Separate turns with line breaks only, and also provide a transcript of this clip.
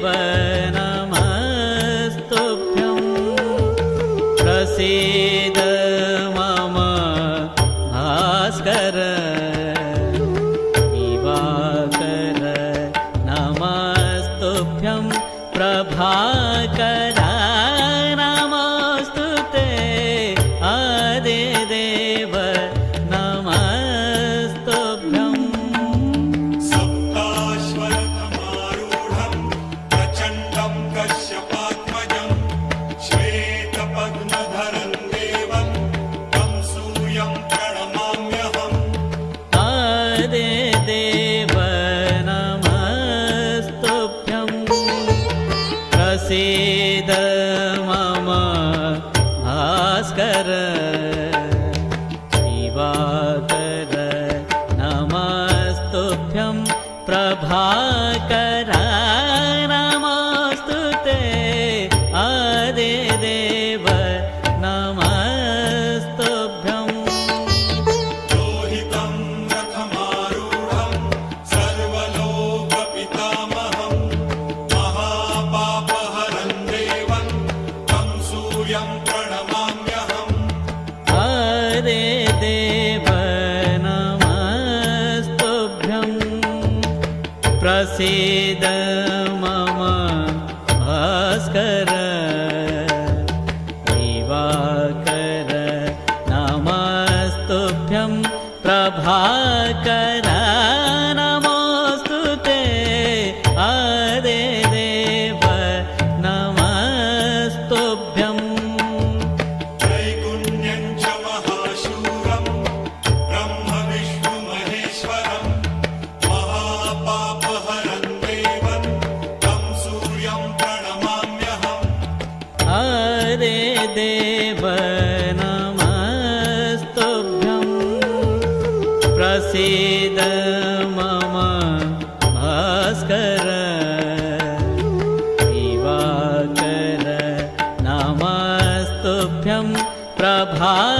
नमस्तुभ्यम् प्रसीद मम भास्कर। इकर नमस्तुभ्यं प्रभाकर। प्रसीद मम भास्कर। दिवाकर नमस्तुभ्यं प्रभाकर
सूर्यं प्रणमाम्यहम्।
हरे देव नमस्तुभ्यं प्रसीद मम भास्कर। दिवाकर नमस्तुभ्यं प्रभाकर हरे देव नमस्तुभ्यं प्रसीद मम भास्कर। दिवाकर नमस्तुभ्यं प्रभाकर